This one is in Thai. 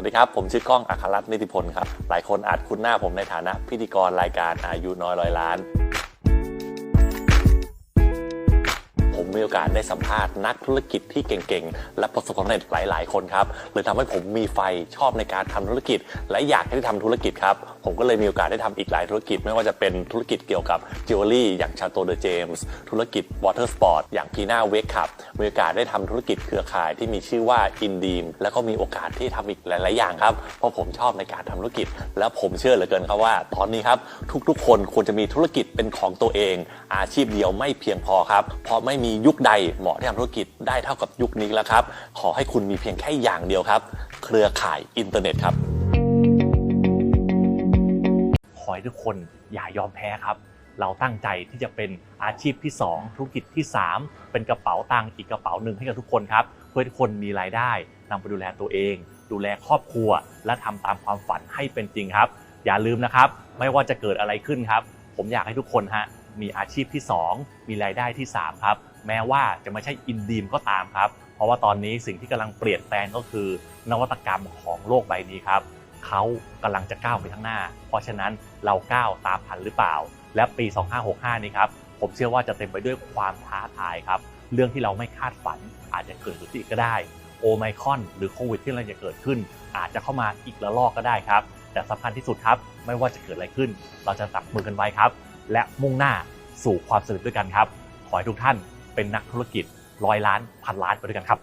วัสดีครับ ผมชื่อก้องอัครรัตน์นิติพลครับ หลายคนอาจคุ้นหน้าผมในฐานะพิธีกรรายการอายุน้อยร้อยล้าน มีโอกาสได้สัมภาษณ์นักธุรกิจที่เก่งๆ และประสบความสำเร็จหลาย ๆ คนครับเลยทำให้ผมมีไฟชอบในการทำธุรกิจ และอยากให้ได้ทำธุรกิจครับ ผมก็เลยมีโอกาสได้ทำอีกหลายธุรกิจ ไม่ว่าจะเป็นธุรกิจเกี่ยวกับจิวเวลรี่อย่างชาโตเดอเจมส์ธุรกิจวอเตอร์สปอร์ตอย่างพีน่าเวกขับมีโอกาสได้ทำธุรกิจเครือข่ายที่มีชื่อว่าอินดีมแล้วก็มีโอกาสที่ทำอีกหลาย ๆ อย่างครับเพราะผมชอบในการทำธุรกิจ และผมเชื่อเหลือเกินครับว่า ตอนนี้ครับทุก ๆ คนควรจะมีธุรกิจเป็นของตัวเอง อาชีพเดียวไม่เพียงพอครับเพราะไม่มียุุคใดเหมาะที่ทำธุรกิจได้เท่ากับยุคนี้แล้วครับ ขอให้คุณมีเพียงแค่อย่างเดียวครับ เครือข่ายอินเทอร์เน็ตครับ ขอให้ทุกคนอย่ายอมแพ้ครับ เราตั้งใจที่จะเป็นอาชีพที่ 2 ธุรกิจที่ 3 เป็นกระเป๋าตังค์อีกกระเป๋าหนึ่งให้กับทุกคนครับ เพื่อทุกคนมีรายได้นำไปดูแลตัวเอง ดูแลครอบครัว และทำตามความฝันให้เป็นจริงครับ อย่าลืมนะครับ ไม่ว่าจะเกิดอะไรขึ้นครับ ผมอยากให้ทุกคนฮะ มีอาชีพที่ 2 มีรายได้ที่ 3 ครับ แม้ว่าจะไม่ใช่อินดีมก็ตามครับ เพราะว่าตอนนี้สิ่งที่กำลังเปลี่ยนแปลงก็คือ นวัตกรรมของโลกใบนี้ครับเขากำลังจะก้าวไปข้างหน้า เพราะฉะนั้นเราก้าวตามทันหรือเปล่า และปี 2565 นี้ครับผมเชื่อว่าจะเต็มไปด้วยความท้าทายครับ เรื่องที่เราไม่คาดฝันอาจจะเกิดขึ้นอีกก็ได้ โอไมคอนหรือโควิดที่เราจะเกิดขึ้น อาจจะเข้ามาอีกระลอกก็ได้ครับ แต่สำคัญที่สุดครับ ไม่ว่าจะเกิดอะไรขึ้น เราจะจับมือกันไว้ครับ และมุ่งหน้าสู่ความสำเร็จด้วยกันครับ ขอให้ทุกท่านเป็นนักธุรกิจร้อยล้านพันล้านไปด้วยกันครับ